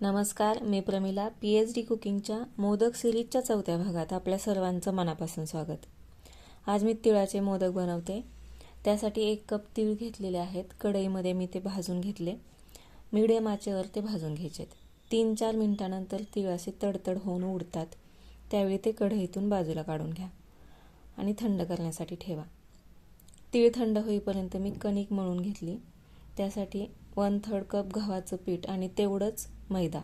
नमस्कार मी Pramila P H D कुकिंगच्या मोदक सिरीजच्या चौथ्या भागात आपल्या सर्वांचं मनापासून स्वागत. आज मी तिळाचे मोदक बनवते. त्यासाठी एक कप तीळ घेतलेले आहेत. कढईमध्ये मी ते भाजून घेतले. मिडियम आचेवर ते भाजून घ्यायचेत. तीन चार मिनिटानंतर तीळ असे तडतड होऊन उडतात. त्यावेळी ते कढईतून बाजूला काढून घ्या आणि थंड करण्यासाठी ठेवा. तीळ थंड होईपर्यंत मी कणिक मळून घेतली. त्यासाठी वन थर्ड कप गव्हाचं पीठ आणि तेवढंच मैदा.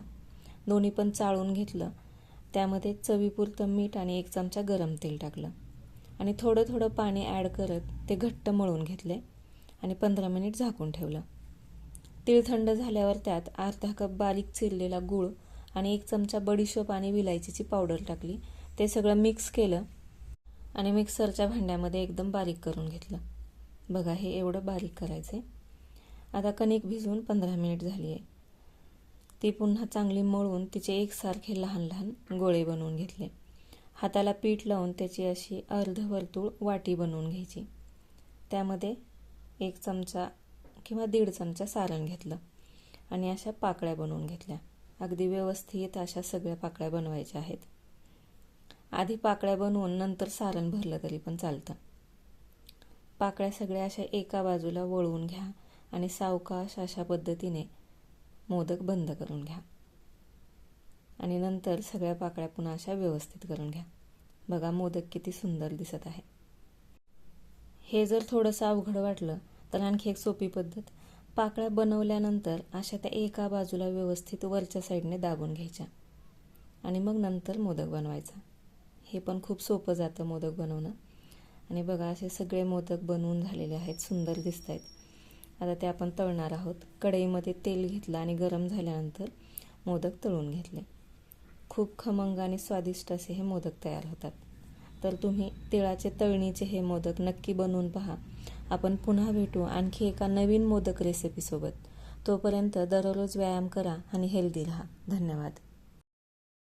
दोन्ही पण चाळून घेतलं. त्यामध्ये चवीपुरतं मीठ आणि एक चमचा गरम तेल टाकलं. आणि थोडं थोडं पाणी ॲड करत ते घट्ट मळून घेतले आणि पंधरा मिनिट झाकून ठेवलं. तीळ थंड झाल्यावर त्यात अर्धा कप बारीक चिरलेला गूळ आणि एक चमचा बडीशोप आणि विलायचीची पावडर टाकली. ते सगळं मिक्स केलं आणि मिक्सरच्या भांड्यामध्ये एकदम बारीक करून घेतलं. बघा हे एवढं बारीक करायचं आता कणिक भिजवून पंधरा मिनिट झाली आहे. ती पुन्हा चांगली मळून तिचे एकसारखे लहान लहान गोळे बनवून घेतले. हाताला पीठ लावून त्याची अशी अर्धवर्तुळ वाटी बनवून घ्यायची. त्यामध्ये एक चमचा किंवा दीड चमचा सारण घेतलं आणि अशा पाकळ्या बनवून घेतल्या. अगदी व्यवस्थित अशा सगळ्या पाकळ्या बनवायच्या आहेत. आधी पाकळ्या बनवून नंतर सारण भरलं तरी पण चालतं. पाकळ्या सगळ्या अशा एका बाजूला वळवून घ्या. आणि सावकाश अशा पद्धतीने मोदक बंद करून घ्या. आणि नंतर सगळ्या पाकळ्या पुन्हा अशा व्यवस्थित करून घ्या. बघा मोदक किती सुंदर दिसत आहे. हे जर थोडंसं अवघड वाटलं तर आणखी एक सोपी पद्धत. पाकळ्या बनवल्यानंतर अशा त्या एका बाजूला व्यवस्थित वरच्या साईडने दाबून घ्यायच्या. आणि मग नंतर मोदक बनवायचा. हे पण खूप सोपं जातं मोदक बनवणं. आणि बघा असे सगळे मोदक बनवून झालेले आहेत सुंदर दिसत आहेत आता ते आपण तळणार आहोत. कढईमध्ये तेल घेतलं आणि गरम झाल्यानंतर मोदक तळून घेतले. खूप खमंग आणि स्वादिष्ट असे हे मोदक तयार होतात. तर तुम्ही तिळाचे तळणीचे हे मोदक नक्की बनवून पहा. आपण पुन्हा भेटू आणखी एका नवीन मोदक रेसिपीसोबत तोपर्यंत दररोज व्यायाम करा आणि हेल्दी राहा. धन्यवाद.